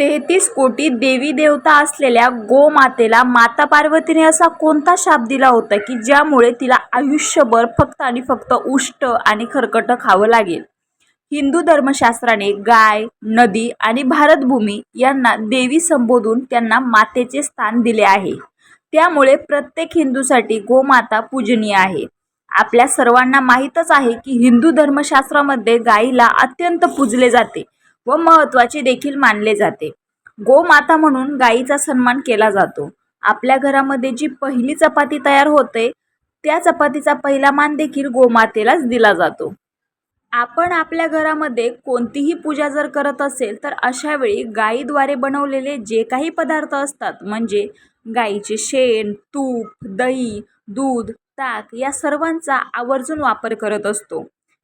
तेहतीस कोटी देवी देवता असलेल्या गोमातेला माता पार्वतीने असा कोणता शाप दिला होता की ज्यामुळे तिला आयुष्यभर फक्त आणि फक्त उष्ट आणि खरकटं खावं लागेल? हिंदू धर्मशास्त्राने गाय नदी आणि भारतभूमी यांना देवी संबोधून त्यांना मातेचे स्थान दिले आहे. त्यामुळे प्रत्येक हिंदूसाठी गोमाता पूजनीय आहे. आपल्या सर्वांना माहीतच आहे की हिंदू धर्मशास्त्रामध्ये गायीला अत्यंत पूजले जाते. व महत्त्वाचे देखील मानले जाते. गोमाता म्हणून गाईचा सन्मान केला जातो. आपल्या घरामध्ये जी पहिली चपाती तयार होते त्या चपातीचा पहिला मान देखील गोमातेलाच दिला जातो. आपण आपल्या घरामध्ये कोणतीही पूजा जर करत असेल तर अशा वेळी गाईद्वारे बनवलेले जे काही पदार्थ असतात म्हणजे गाईचे शेण तूप दही दूध ताक या सर्वांचा आवर्जून वापर करत असतो.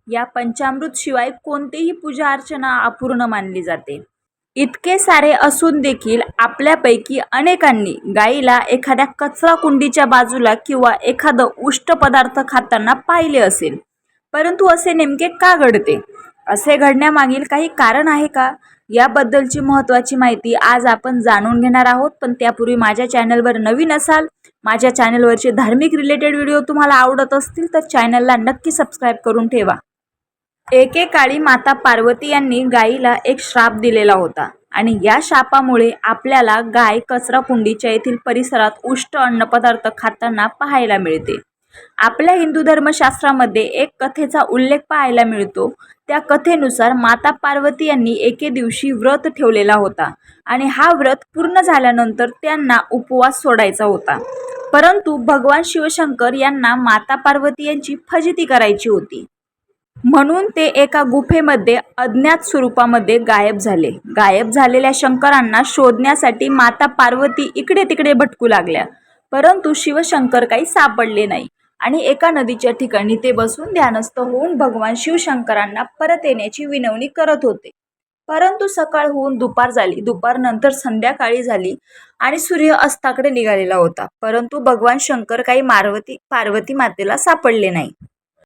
या पंचामृत शिवाय कोणतीही पूजा अर्चना अपूर्ण मानली जाते. इतके सारे असून देखील आपल्यापैकी अनेकांनी गाईला एखाद्या कचरा कुंडीच्या बाजूला किंवा एखादं उष्ट पदार्थ खाताना पाहिले असेल. परंतु असे नेमके का घडते? असे घडण्यामागील काही कारण आहे का? याबद्दलची महत्त्वाची माहिती आज आपण जाणून घेणार आहोत पण त्यापूर्वी माझ्या चॅनलवर नवीन असाल माझ्या चॅनलवरचे धार्मिक रिलेटेड व्हिडिओ तुम्हाला आवडत असतील तर चॅनलला नक्की सबस्क्राईब करून ठेवा. एकेकाळी माता पार्वती यांनी गायीला एक श्राप दिलेला होता. आणि या शापामुळे आपल्याला गाय कचरा कुंडीच्या येथील परिसरात उष्ट अन्नपदार्थ खाताना पाहायला मिळते. आपल्या हिंदू धर्मशास्त्रामध्ये एक कथेचा उल्लेख पाहायला मिळतो. त्या कथेनुसार माता पार्वती यांनी एके दिवशी व्रत ठेवलेला होता आणि हा व्रत पूर्ण झाल्यानंतर त्यांना उपवास सोडायचा होता. परंतु भगवान शिवशंकर यांना माता पार्वती यांची फजिती करायची होती. म्हणून ते एका गुफेमध्ये अज्ञात स्वरूपामध्ये गायब झाले. गायब झालेल्या शंकरांना शोधण्यासाठी माता पार्वती इकडे तिकडे भटकू लागल्या. परंतु शिवशंकर काही सापडले नाही आणि एका नदीच्या ठिकाणी ते बसून ध्यानस्थ होऊन भगवान शिवशंकरांना परत येण्याची विनवणी करत होते. परंतु सकाळ होऊन दुपार झाली. दुपारनंतर संध्याकाळी झाली आणि सूर्य अस्ताकडे निघालेला होता. परंतु भगवान शंकर काही मार्वती पार्वती मातेला सापडले नाही.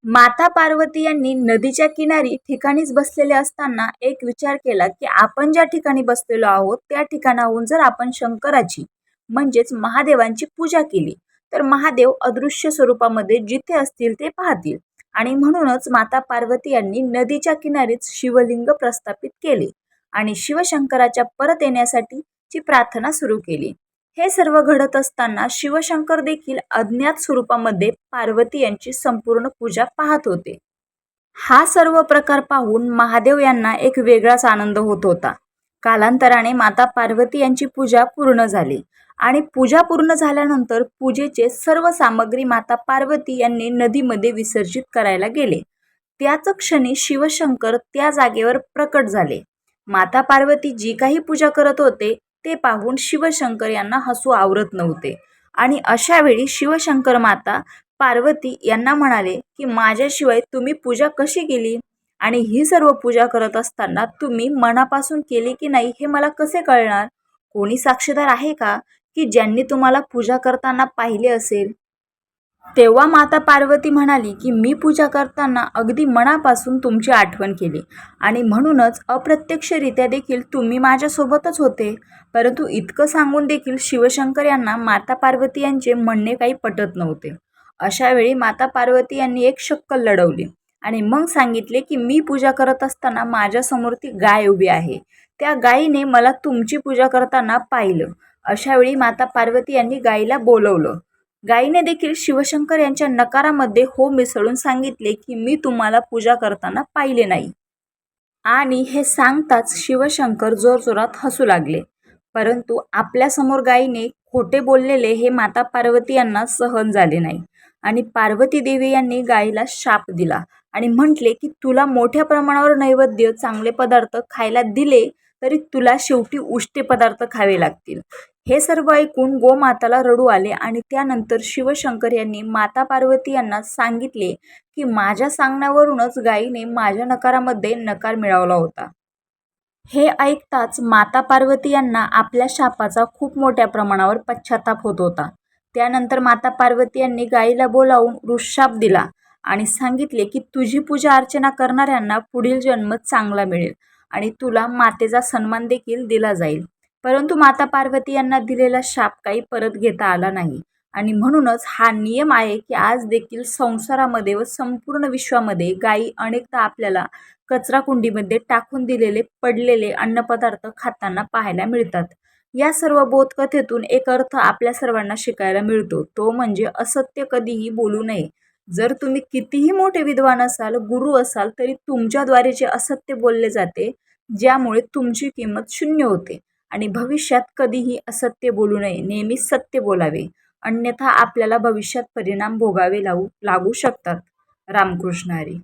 माता पार्वती यांनी नदीच्या किनारी ठिकाणीच बसलेले असताना एक विचार केला की आपण ज्या ठिकाणी बसलेलो आहोत त्या ठिकाणाहून जर आपण शंकराची म्हणजेच महादेवांची पूजा केली तर महादेव अदृश्य स्वरूपामध्ये जिथे असतील ते पाहतील. आणि म्हणूनच माता पार्वती यांनी नदीच्या किनारीच शिवलिंग प्रस्थापित केले आणि शिवशंकराच्या परत येण्यासाठी ची प्रार्थना सुरू केली. हे सर्व घडत असताना शिवशंकर देखील अज्ञात स्वरूपामध्ये पार्वती यांची संपूर्ण पूजा पाहत होते. हा सर्व प्रकार पाहून महादेव यांना एक वेगळाच आनंद होत होता. कालांतराने माता पार्वती यांची पूजा पूर्ण झाली आणि पूजा पूर्ण झाल्यानंतर पूजेचे सर्व सामग्री माता पार्वती यांनी नदीमध्ये विसर्जित करायला गेले. त्याच क्षणी शिवशंकर त्या जागेवर प्रकट झाले. माता पार्वती जी काही पूजा करत होते ते पाहून शिवशंकर यांना हसू आवरत नव्हते. आणि अशा वेळी शिवशंकर माता पार्वती यांना म्हणाले की माझ्याशिवाय तुम्ही पूजा कशी केली? आणि ही सर्व पूजा करत असताना तुम्ही मनापासून केली की नाही हे मला कसे कळणार? कोणी साक्षीदार आहे का की ज्यांनी तुम्हाला पूजा करताना पाहिले असेल? तेव्हा माता पार्वती म्हणाली की मी पूजा करताना अगदी मनापासून तुमची आठवण केली. आणि म्हणूनच अप्रत्यक्षरित्या देखील तुम्ही माझ्यासोबतच होते. परंतु इतकं सांगून देखील शिवशंकर यांना माता पार्वती यांचे म्हणणे काही पटत नव्हते. अशावेळी माता पार्वती यांनी एक शक्कल लढवली आणि मग सांगितले की मी पूजा करत असताना माझ्यासमोर ती गाय उभी आहे. त्या गायीने मला तुमची पूजा करताना पाहिलं. अशावेळी माता पार्वती यांनी गायीला बोलवलं. गायीने देखील शिवशंकर यांच्या नकारामध्ये हो मिसळून सांगितले की मी तुम्हाला पूजा करताना पाहिले नाही. आणि हे सांगताच शिवशंकर जोरजोरात हसू लागले. परंतु आपल्यासमोर गायीने खोटे बोललेले हे माता पार्वती यांना सहन झाले नाही. आणि पार्वती देवी यांनी गायीला शाप दिला आणि म्हटले की तुला मोठ्या प्रमाणावर नैवेद्य चांगले पदार्थ खायला दिले तरी तुला शेवटी उष्टे पदार्थ खावे लागतील. हे सर्व ऐकून गोमाताला रडू आले आणि त्यानंतर शिवशंकर यांनी माता पार्वती यांना सांगितले की माझ्या सांगण्यावरूनच गायीने माझ्या नकारामध्ये नकार मिळवला होता. हे ऐकताच माता पार्वती यांना आपल्या शापाचा खूप मोठ्या प्रमाणावर पश्चाताप होत होता. त्यानंतर माता पार्वती यांनी गायीला बोलावून ऋषाप दिला आणि सांगितले की तुझी पूजा अर्चना करणाऱ्यांना पुढील जन्म चांगला मिळेल आणि तुला मातेचा सन्मान देखील दिला जाईल. परंतु माता पार्वती यांना दिलेला शाप काही परत घेता आला नाही. आणि म्हणूनच हा नियम आहे की आज देखील संसारामध्ये व संपूर्ण विश्वामध्ये गायी अनेकदा आपल्याला कचरा कुंडीमध्ये टाकून दिलेले पडलेले अन्नपदार्थ खाताना पाहायला मिळतात. या सर्व बोधकथेतून एक अर्थ आपल्या सर्वांना शिकायला मिळतो. तो म्हणजे असत्य कधीही बोलू नये. जर तुम्ही कितीही मोठे विद्वान असाल गुरु असाल तरी तुमच्याद्वारे जे असत्य बोलले जाते ज्यामुळे तुमची किंमत शून्य होते. आणि भविष्यात कधीही असत्य बोलू नये नेहमी सत्य बोलावे. अन्यथा आपल्याला भविष्यात परिणाम भोगावे लागू लागू शकतात. रामकृष्ण हरी.